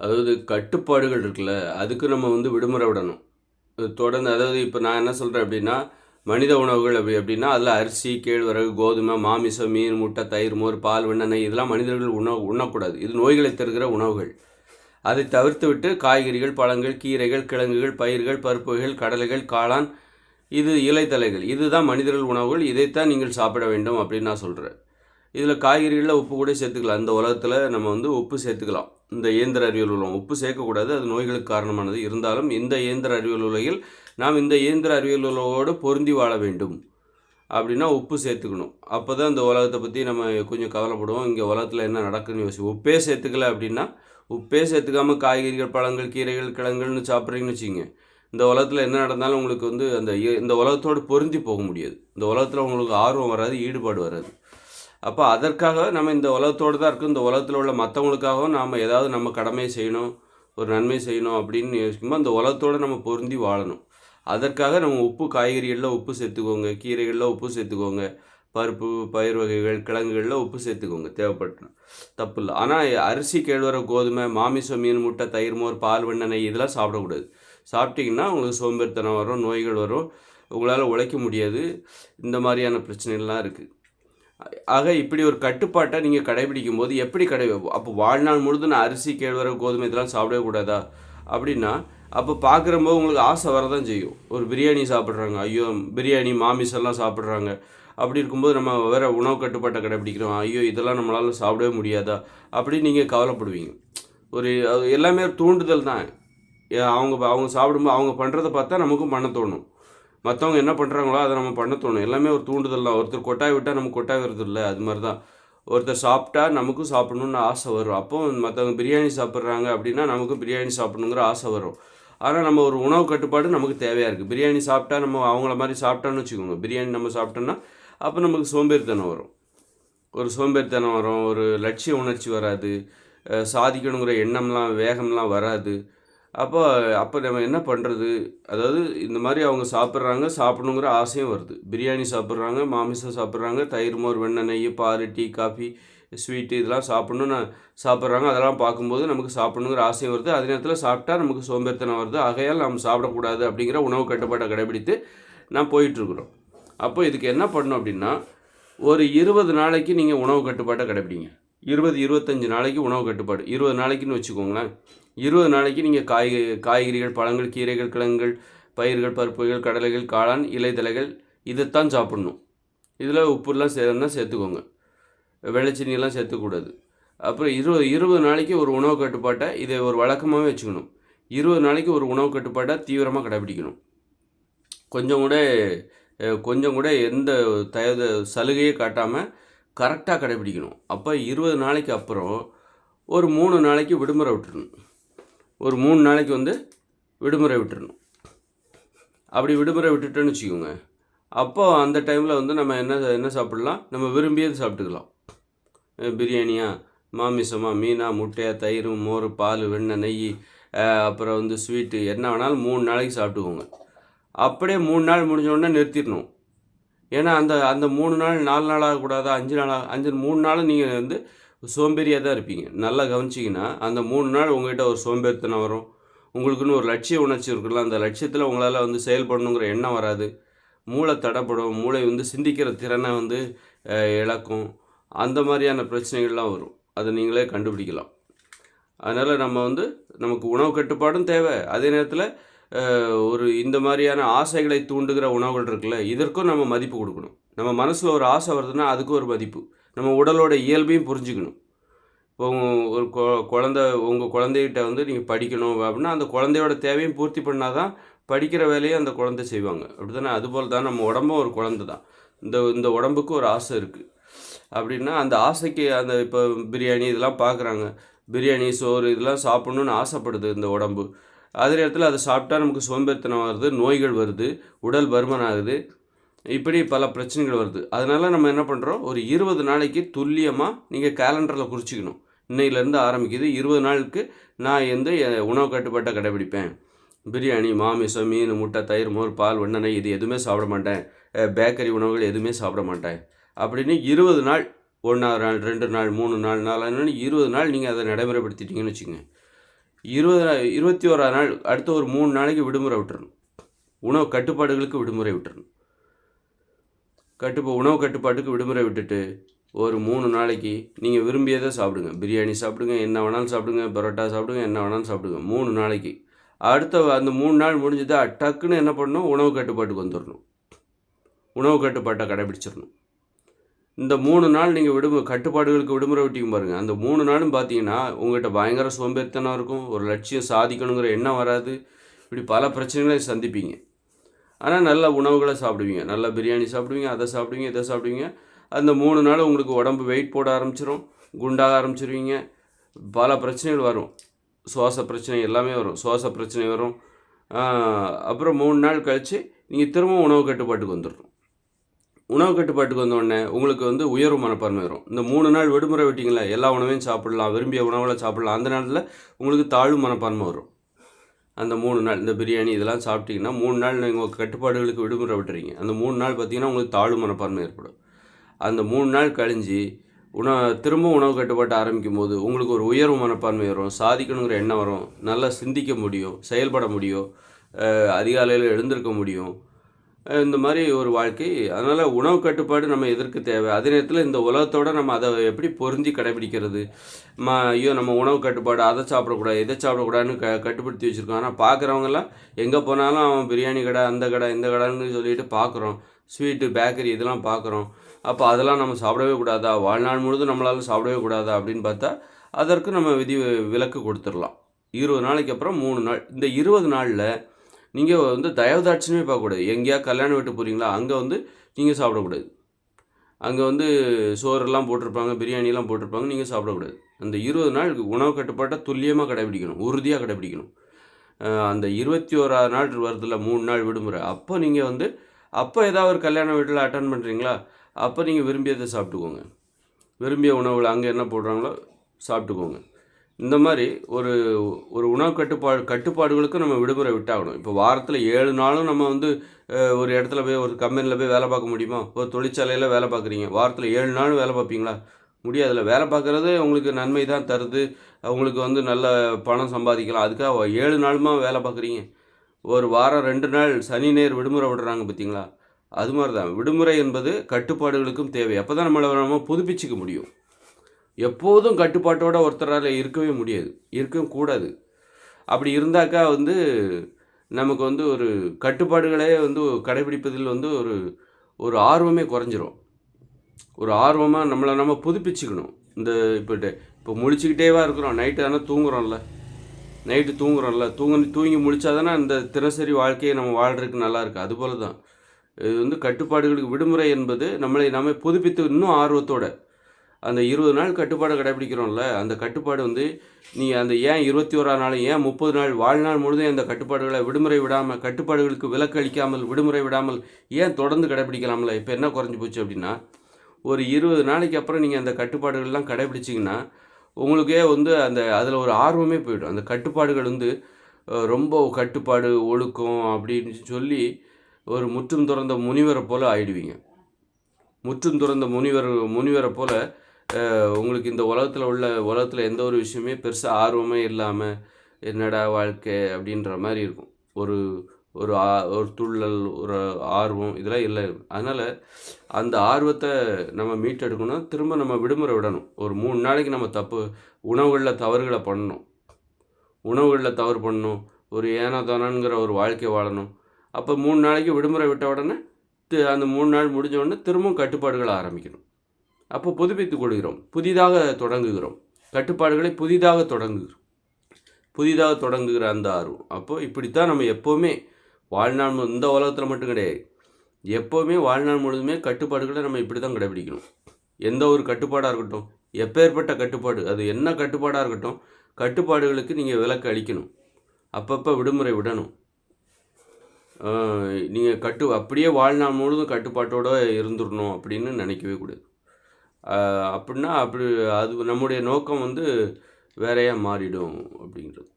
அதாவது கட்டுப்பாடுகள் இருக்குல்ல அதுக்கு நம்ம வந்து விடுமுறை விடணும். தொடர்ந்து அதாவது இப்போ நான் என்ன சொல்கிறேன் அப்படின்னா மனித உணவுகள் அப்படி அப்படின்னா அதில் அரிசி கேழ்வரகு கோதுமை மாமிசம் மீன் முட்டை தயிர் மோர் பால் வெண்ணெய் இதெல்லாம் மனிதர்கள் உணவு உண்ணக்கூடாது. இது நோய்களை தருகிற உணவுகள். அதை தவிர்த்து விட்டு காய்கறிகள் பழங்கள் கீரைகள் கிழங்குகள் பயிர்கள் பருப்புகள் கடலைகள் காளான் இது இலைத்தலைகள். இதுதான் மனிதர்கள் உணவுகள். இதைத்தான் நீங்கள் சாப்பிட வேண்டும் அப்படின்னு நான் சொல்கிறேன் இதில் காய்கறிகளில் உப்பு கூட சேர்த்துக்கலாம். இந்த உலகத்தில் நம்ம வந்து உப்பு சேர்த்துக்கலாம். இந்த இயந்திர அறிவியல் உலகம். உப்பு சேர்க்கக்கூடாது அது நோய்களுக்கு காரணமானது. இருந்தாலும் இந்த இயந்திர அறிவியல் உலகில் நாம் இந்த இயந்திர அறிவியல் உலகோடு பொருந்தி வாழ வேண்டும். அப்படின்னா உப்பு சேர்த்துக்கணும். அப்போ தான் இந்த உலகத்தை பற்றி நம்ம கொஞ்சம் கவலைப்படுவோம். இங்கே உலகத்தில் என்ன நடக்குதுன்னு யோசிச்சு உப்பே சேர்த்துக்கல அப்படின்னா உப்பே சேர்த்துக்காம காய்கறிகள் பழங்கள் கீரைகள் கிழங்குகள்னு சாப்பிட்றீங்கன்னு வச்சுங்க இந்த உலகத்தில் என்ன நடந்தாலும் உங்களுக்கு வந்து அந்த இந்த உலகத்தோடு பொருந்தி போக முடியாது. இந்த உலகத்தில் உங்களுக்கு ஆர்வம் வராது ஈடுபாடு வராது. அப்போ அதற்காக நம்ம இந்த உலகத்தோடு தான் இருக்கும். இந்த உலகத்தில் உள்ள மற்றவங்களுக்காகவும் நாம் ஏதாவது நம்ம கடமையை செய்யணும் ஒரு நன்மை செய்யணும் அப்படின்னு யோசிக்கும்போது அந்த உலகத்தோடு நம்ம பொருந்தி வாழணும். அதற்காக நம்ம உப்பு காய்கறிகளில் உப்பு சேர்த்துக்கோங்க கீரைகளில் உப்பு சேர்த்துக்கோங்க பருப்பு பயிர் வகைகள் கிழங்குகளில் உப்பு சேர்த்துக்கோங்க. தேவைப்பட்டு தப்பு இல்லை. ஆனால் அரிசி கேழ்வரகு கோதுமை மாமிசம் மீன் முட்டை தயிர் மோர் பால் வெண்ணெய் இதெல்லாம் சாப்பிடக்கூடாது. சாப்பிட்டிங்கன்னா உங்களுக்கு சோம்பேறித்தனம் வரும் நோய்கள் வரும். உங்களால் உழைக்க முடியாது. இந்த மாதிரியான பிரச்சனைகள்லாம் இருக்குது ஆக இப்படி ஒரு கட்டுப்பாட்டை நீங்கள் கடைபிடிக்கும் போது எப்படி கடை அப்போ வாழ்நாள் முழுதும் நான் அரிசி கேழ்வரகு கோதுமை இதெல்லாம் சாப்பிடவே கூடாதா? அப்படின்னா அப்போ பார்க்குறம்போது உங்களுக்கு ஆசை வரதான் செய்யும். ஒரு பிரியாணி சாப்பிட்றாங்க ஐயோ பிரியாணி மாமிசெல்லாம் சாப்பிட்றாங்க. அப்படி இருக்கும்போது நம்ம வேறு உணவு கட்டுப்பாட்டை கடைபிடிக்கிறோம். ஐயோ இதெல்லாம் நம்மளால் சாப்பிடவே முடியாதா? அப்படின்னு நீங்கள் கவலைப்படுவீங்க. ஒரு எல்லாமே தூண்டுதல் தான். அவங்க அவங்க சாப்பிடும்போது அவங்க பண்ணுறத பார்த்தா நமக்கும் பண்ண தோணும். மற்றவங்க என்ன பண்ணுறாங்களோ அதை நம்ம பண்ண தோணும். எல்லாமே ஒரு தூண்டுதல் தான். ஒருத்தர் கொட்டாய் விட்டால் நம்ம கொட்டாய் வருது இல்லை. அது மாதிரி தான். ஒருத்தர் சாப்பிட்டா நமக்கும் சாப்பிடணுன்னு ஆசை வரும். அப்போ மற்றவங்க பிரியாணி சாப்பிட்றாங்க அப்படின்னா நமக்கும் பிரியாணி சாப்பிடணுங்கிற ஆசை வரும். ஆனால் நம்ம ஒரு உணவு கட்டுப்பாடு நமக்கு தேவையாக இருக்குது பிரியாணி சாப்பிட்டா நம்ம அவங்கள மாதிரி சாப்பிட்டான்னு வச்சுக்கோங்க. பிரியாணி நம்ம சாப்பிட்டோன்னா அப்போ நமக்கு சோம்பேறித்தனம் வரும். ஒரு சோம்பேறித்தனம் வரும். ஒரு லட்சிய உணர்ச்சி வராது. சாதிக்கணுங்கிற எண்ணம்லாம் வேகம்லாம் வராது. அப்போ அப்போ நம்ம என்ன பண்ணுறது அதாவது இந்த மாதிரி அவங்க சாப்பிட்றாங்க சாப்பிடணுங்கிற ஆசையும் வருது. பிரியாணி சாப்பிட்றாங்க மாமிசம் சாப்பிட்றாங்க தயிர் மோர் வெண்ணெய் நெய் பால் டீ காஃபி ஸ்வீட்டு இதெல்லாம் சாப்பிட்ணுன்னு சாப்பிட்றாங்க. அதெல்லாம் பார்க்கும்போது நமக்கு சாப்பிட்ணுங்கிற ஆசையும் வருது. அதே நேரத்தில் சாப்பிட்டா நமக்கு சோம்பேறித்தனம் வருது. ஆகையால் நம்ம சாப்பிடக்கூடாது அப்படிங்கிற உணவு கட்டுப்பாட்டை கடைபிடித்து நான் போயிட்டுருக்குறோம். அப்போ இதுக்கு என்ன பண்ணணும் அப்படின்னா ஒரு இருபது நாளைக்கு நீங்கள் உணவு கட்டுப்பாட்டை கடைபிடிங்க. இருபது இருபத்தஞ்சி நாளைக்கு உணவு கட்டுப்பாடு. இருபது நாளைக்குன்னு வச்சுக்கோங்களேன். இருபது நாளைக்கு நீங்கள் காய் காய்கறிகள் பழங்கள் கீரைகள் கிழங்குகள் பயிர்கள் பருப்புகள் கடலைகள் காளான் இலைதலைகள் இதைத்தான் சாப்பிடணும். இதில் உப்புலாம் சேர்ந்தா சேர்த்துக்கோங்க. வெள்ளச்சீனியெல்லாம் சேர்த்துக்கூடாது. அப்புறம் இருபது இருபது நாளைக்கு ஒரு உணவு கட்டுப்பாட்டை இதை ஒரு வழக்கமாகவே வச்சுக்கணும். இருபது நாளைக்கு ஒரு உணவு கட்டுப்பாட்டை தீவிரமாக கடைபிடிக்கணும். கொஞ்சம் கூட கொஞ்சம் கூட எந்த தயவு சலுகையே காட்டாமல் கரெக்டாக கடைபிடிக்கணும். அப்போ இருபது நாளைக்கு அப்புறம் ஒரு மூணு நாளைக்கு விடுமுறை விட்டுருணும் ஒரு மூணு நாளைக்கு வந்து விடுமுறை விட்டுறணும். அப்படி விடுமுறை விட்டுட்டோன்னு வச்சுக்கோங்க. அப்போ அந்த டைமில் வந்து நம்ம என்ன என்ன சாப்பிடலாம்? நம்ம விரும்பியது சாப்பிட்டுக்கலாம். பிரியாணியா மாமிசமாக மீனா முட்டையா தயிர் மோர் பால் வெண்ணெய் நெய் அப்புறம் வந்து ஸ்வீட்டு என்ன வேணாலும் மூணு நாளைக்கு சாப்பிட்டுக்கோங்க. அப்படியே மூணு நாள் முடிஞ்சோடனே நிறுத்திடணும். ஏன்னா அந்த அந்த மூணு நாள் நாலு நாள் ஆகக்கூடாதா? அஞ்சு நாள் அஞ்சு மூணு நாள் நீங்கள் வந்து சோம்பேறியாக தான் இருப்பீங்க. நல்லா கவனிச்சிங்கன்னா அந்த மூணு நாள் உங்கள்கிட்ட ஒரு சோம்பேறித்தனம் வரும். உங்களுக்குன்னு ஒரு லட்சிய உணர்ச்சி இருக்குல்ல அந்த லட்சியத்தில் உங்களால் வந்து செயல்படணுங்கிற எண்ணம் வராது. மூளை தடைப்படும். மூளை வந்து சிந்திக்கிற திறனை வந்து இழக்கும். அந்த மாதிரியான பிரச்சனைகள்லாம் வரும். அதை நீங்களே கண்டுபிடிக்கலாம். அதனால் நம்ம வந்து நமக்கு உணவு கட்டுப்பாடும் தேவை. அதே நேரத்தில் ஒரு இந்த மாதிரியான ஆசைகளை தூண்டுகிற உணவுகள் இருக்குல்ல இதற்கும் நம்ம மதிப்பு கொடுக்கணும். நம்ம மனசில் ஒரு ஆசை வருதுன்னா அதுக்கும் ஒரு மதிப்பு. நம்ம உடலோட இயல்பையும் புரிஞ்சுக்கணும். இப்போ ஒரு கொ- குழந்த உங்கள் குழந்தைகிட்ட வந்து நீங்கள் படிக்கணும் அப்படின்னா அந்த குழந்தையோட தேவையும் பூர்த்தி பண்ணால் தான் படிக்கிற வேலையை அந்த குழந்தை செய்வாங்க. அப்படி தானே அதுபோல் தான் நம்ம உடம்பும் ஒரு குழந்தை தான். இந்த இந்த உடம்புக்கு ஒரு ஆசை இருக்குது அப்படின்னா அந்த ஆசைக்கு அந்த இப்போ பிரியாணி இதெல்லாம் பார்க்குறாங்க பிரியாணி சோறு இதெல்லாம் சாப்பிட்ணுன்னு ஆசைப்படுது இந்த உடம்பு. அதே நேரத்தில் அதை சாப்பிட்டா நமக்கு சோம்பேறித்தனம் வருது நோய்கள் வருது உடல் பருமன் ஆகுது இப்படி பல பிரச்சனைகள் வருது. அதனால் நம்ம என்ன பண்ணுறோம் ஒரு இருபது நாளைக்கு துல்லியமாக நீங்கள் கேலண்டரில் குறிச்சிக்கணும். இன்னையிலேருந்து ஆரம்பிக்குது. இருபது நாளுக்கு நான் வந்து உணவு கட்டுப்பாட்டை கடைபிடிப்பேன்? பிரியாணி மாமிசம் மீன் முட்டை தயிர் மோர் பால் வெண்ணெய் இது எதுவுமே சாப்பிட மாட்டேன். பேக்கரி உணவுகள் எதுவுமே சாப்பிட மாட்டேன். அப்படின்னு இருபது நாள் ஒன்றாவது நாள் ரெண்டு நாள் மூணு நாள் நாலு இருபது நாள் நீங்கள் அதை நடைமுறைப்படுத்திட்டீங்கன்னு வச்சுக்கோங்க. இருபது இருபத்தி ஓராது நாள் அடுத்த ஒரு மூணு நாளைக்கு விடுமுறை விட்டுறணும். உணவு கட்டுப்பாடுகளுக்கு விடுமுறை விட்டுறணும். கட்டுப்பா உணவு கட்டுப்பாட்டுக்கு விடுமுறை விட்டுட்டு ஒரு மூணு நாளைக்கு நீங்கள் விரும்பியதை சாப்பிடுங்க. பிரியாணி சாப்பிடுங்க என்ன வேணாலும் சாப்பிடுங்க பரோட்டா சாப்பிடுங்க என்ன வேணாலும் சாப்பிடுங்க. மூணு நாளைக்கு. அடுத்த அந்த மூணு நாள் முடிஞ்சதா டக்குன்னு என்ன பண்ணணும்? உணவு கட்டுப்பாட்டுக்கு வந்துடணும் உணவு கட்டுப்பாட்டை கடைபிடிச்சிடணும் இந்த மூணு நாள் நீங்கள் விடுமு கட்டுப்பாடுகளுக்கு விடுமுறை விட்டிங்க பாருங்கள் அந்த மூணு நாளும் பார்த்தீங்கன்னா உங்கள்கிட்ட பயங்கர சோம்பேறித்தனம் இருக்கும் ஒரு லட்சியம் சாதிக்கணுங்கிற எண்ணம் வராது. இப்படி பல பிரச்சனைகளை சந்திப்பீங்க. ஆனால் நல்ல உணவுகளை சாப்பிடுவீங்க. நல்ல பிரியாணி சாப்பிடுவீங்க அதை சாப்பிடுவீங்க இதை சாப்பிடுவீங்க. அந்த மூணு நாள் உங்களுக்கு உடம்பு வெயிட் போட ஆரம்பிச்சிரும் குண்டாக ஆரம்பிச்சிருவீங்க. பல பிரச்சனைகள் வரும். சுவாச பிரச்சனை எல்லாமே வரும். சுவாச பிரச்சனை வரும். அப்புறம் மூணு நாள் கழித்து நீங்கள் திரும்பவும் உணவு கட்டுப்பாட்டுக்கு வந்துடும் உணவு கட்டுப்பாட்டுக்கு வந்தோடனே உங்களுக்கு வந்து உயர்வு மனப்பான்மை வரும். இந்த மூணு நாள் விடுமுறை விட்டிங்களா எல்லா உணவையும் சாப்பிடலாம் விரும்பிய உணவுகளை சாப்பிடலாம். அந்த நேரத்தில் உங்களுக்கு தாழ்வு மனப்பான்மை வரும். அந்த மூணு நாள் இந்த பிரியாணி இதெல்லாம் சாப்பிட்டீங்கன்னா மூணு நாள் நீங்கள் கட்டுப்பாடுகளுக்கு விடுமுறை விட்டுறீங்க. அந்த மூணு நாள் பார்த்தீங்கன்னா உங்களுக்கு தாழ்வு மனப்பான்மை ஏற்படும். அந்த மூணு நாள் கழிஞ்சு உணவு திரும்ப உணவு கட்டுப்பாட்டை ஆரம்பிக்கும் போது உங்களுக்கு ஒரு உயர்வு மனப்பான்மை வரும். சாதிக்கணுங்கிற எண்ணம் வரும். நல்லா சிந்திக்க முடியும் செயல்பட முடியும். அதிகாலையில் எழுந்திருக்க முடியும். இந்த மாதிரி ஒரு வாழ்க்கை. அதனால் உணவு கட்டுப்பாடு நம்ம எதற்கு தேவை? அதே நேரத்தில் இந்த உலகத்தோட நம்ம அதை எப்படி பொருந்தி கடைபிடிக்கிறது? ம ஐயோ நம்ம உணவு கட்டுப்பாடு அதை சாப்பிடக்கூடாது இதை சாப்பிடக்கூடாதுன்னு க கட்டுப்படுத்தி வச்சுருக்கோம். ஆனால் பார்க்குறவங்கெல்லாம் எங்கே போனாலும் அவன் பிரியாணி கடை அந்த கடை இந்த கடைன்னு சொல்லிட்டு பார்க்குறோம். ஸ்வீட்டு பேக்கரி இதெல்லாம் பார்க்குறோம். அப்போ அதெல்லாம் நம்ம சாப்பிடவே கூடாதா? வாழ்நாள் முழுதும் நம்மளால் சாப்பிடவே கூடாதா? அப்படின்னு பார்த்தா அதற்கு நம்ம விதி விலக்கு கொடுத்துடலாம். இருபது நாளைக்கு அப்புறம் மூணு நாள். இந்த இருபது நாளில் நீங்கள் வந்து தயவுதாட்சணமே பார்க்கக்கூடாது. எங்கேயா கல்யாணம் வீட்டு போகிறீங்களா அங்கே வந்து நீங்கள் சாப்பிடக்கூடாது. அங்கே வந்து சோறெல்லாம் போட்டிருப்பாங்க பிரியாணிலாம் போட்டிருப்பாங்க நீங்கள் சாப்பிடக்கூடாது. அந்த இருபது நாள் உணவு கட்டுப்பாட்டை துல்லியமாக கடைபிடிக்கணும் உறுதியாக கடைபிடிக்கணும். அந்த இருபத்தி ஓராது நாள் வருதுல மூணு நாள் விடுமுறை. அப்போ நீங்கள் வந்து அப்போ ஏதாவது ஒரு கல்யாண வீட்டில் அட்டன் பண்ணுறீங்களா அப்போ நீங்கள் விரும்பியதை சாப்பிட்டுக்கோங்க. விரும்பிய உணவுகள் அங்கே என்ன போடுறாங்களோ சாப்பிட்டுக்கோங்க. இந்த மாதிரி ஒரு ஒரு உணவு கட்டுப்பாடு கட்டுப்பாடுகளுக்கு நம்ம விடுமுறை விட்டாகணும். இப்போ வாரத்தில் ஏழு நாளும் நம்ம வந்து ஒரு இடத்துல போய் ஒரு கம்பெனியில் போய் வேலை பார்க்க முடியுமா? ஒரு தொழிற்சாலையில் வேலை பார்க்குறீங்க. வாரத்தில் ஏழு நாள் வேலை பார்ப்பீங்களா? முடியாதுல்ல வேலை பார்க்குறது உங்களுக்கு நன்மை தான் தருது. உங்களுக்கு வந்து நல்ல பணம் சம்பாதிக்கலாம். அதுக்காக ஏழு நாளுமா வேலை பார்க்குறீங்க. ஒரு வாரம் ரெண்டு நாள் சனி நேர் விடுமுறை விடுறாங்க பார்த்தீங்களா? அது மாதிரி தான். விடுமுறை என்பது கட்டுப்பாடுகளுக்கும் தேவை. அப்போ தான் நம்மளை நம்ம புதுப்பிச்சிக்க முடியும். எப்போதும் கட்டுப்பாட்டோட ஒருத்தரால் இருக்கவே முடியாது. இருக்கவும் கூடாது. அப்படி இருந்தாக்கா வந்து நமக்கு வந்து ஒரு கட்டுப்பாடுகளே வந்து கடைபிடிப்பதில் வந்து ஒரு ஒரு ஆர்வமே குறைஞ்சிரும். ஒரு ஆர்வமாக நம்மளை நம்ம புதுப்பிச்சுக்கணும். இந்த இப்போ இப்போ முழிச்சுக்கிட்டேவா இருக்கிறோம். நைட்டு தானே தூங்குறோம்ல. நைட்டு தூங்குறோம்ல. தூங்க தூங்கி முழிச்சாதானே அந்த தினசரி வாழ்க்கையை நம்ம வாழ்கிறதுக்கு நல்லா இருக்கு. அதுபோல தான் இது வந்து கட்டுப்பாடுகளுக்கு விடுமுறை என்பது நம்மளை நம்ம புதுப்பித்து இன்னும் ஆர்வத்தோட அந்த இருபது நாள் கட்டுப்பாடை கடைபிடிக்கிறோம்ல அந்த கட்டுப்பாடு வந்து நீ அந்த ஏன் இருபத்தி ஓரா நாள் ஏன் முப்பது நாள் வாழ்நாள் முழுதும் அந்த கட்டுப்பாடுகளை விடுமுறை விடாமல் கட்டுப்பாடுகளுக்கு விலக்கு அளிக்காமல் விடுமுறை விடாமல் ஏன் தொடர்ந்து கடைபிடிக்கலாம்ல? இப்போ என்ன குறைஞ்சி போச்சு அப்படின்னா ஒரு இருபது நாளைக்கு அப்புறம் நீங்கள் அந்த கட்டுப்பாடுகள்லாம் கடைபிடிச்சிங்கன்னா உங்களுக்கே வந்து அந்த அதில் ஒரு ஆர்வமே போயிடும். அந்த கட்டுப்பாடுகள் வந்து ரொம்ப கட்டுப்பாடு ஒழுக்கம் அப்படின்னு சொல்லி ஒரு முற்றும் துறந்த முனிவரை போல் ஆயிடுவீங்க. முற்றும் துறந்த முனிவர் முனிவரை போல் உங்களுக்கு இந்த உலகத்தில் உள்ள உலகத்தில் எந்த ஒரு விஷயமே பெருசாக ஆர்வமே இல்லாமல் என்னடா வாழ்க்கை அப்படின்ற மாதிரி இருக்கும். ஒரு ஒரு ஆ ஒரு துள்ளல் ஒரு ஆர்வம் இதெல்லாம் இல்லை. அதனால் அந்த ஆர்வத்தை நம்ம மீட்டெடுக்கணும். திரும்ப நம்ம விடுமுறை விடணும். ஒரு மூணு நாளைக்கு நம்ம தப்பு உணவுகளில் தவறுகளை பண்ணணும். உணவுகளில் தவறு பண்ணணும். ஒரு ஏனோ தானோங்கிற ஒரு வாழ்க்கை வாழணும். அப்போ மூணு நாளைக்கு விடுமுறை விட்ட உடனே அந்த மூணு நாள் முடிஞ்ச உடனே திரும்பவும் கட்டுப்பாடுகளை ஆரம்பிக்கணும். அப்போ புதுப்பித்துக் கொள்கிறோம். புதிதாக தொடங்குகிறோம். கட்டுப்பாடுகளை புதிதாக தொடங்குகிறோம். புதிதாக தொடங்குகிற அந்த ஆர்வம். அப்போ இப்படித்தான் நம்ம எப்போவுமே வாழ்நாள் இந்த உலகத்தில் மட்டும் கிடையாது. எப்போவுமே வாழ்நாள் முழுதுமே கட்டுப்பாடுகளை நம்ம இப்படி தான் கடைபிடிக்கணும். எந்த ஒரு கட்டுப்பாடாக இருக்கட்டும் எப்பேற்பட்ட கட்டுப்பாடு அது என்ன கட்டுப்பாடாக இருக்கட்டும் கட்டுப்பாடுகளுக்கு நீங்கள் விலக்கு அளிக்கணும். அப்பப்போ விடுமுறை விடணும். நீங்கள் கட்டு அப்படியே வாழ்நாள் முழுதும் கட்டுப்பாட்டோடு இருந்துடணும் அப்படின்னு நினைக்கவே கூடாது. அப்படின்னா அப்படி அது நம்முடைய நோக்கம் வந்து வேறையாக மாறிடும் அப்படிங்கிறது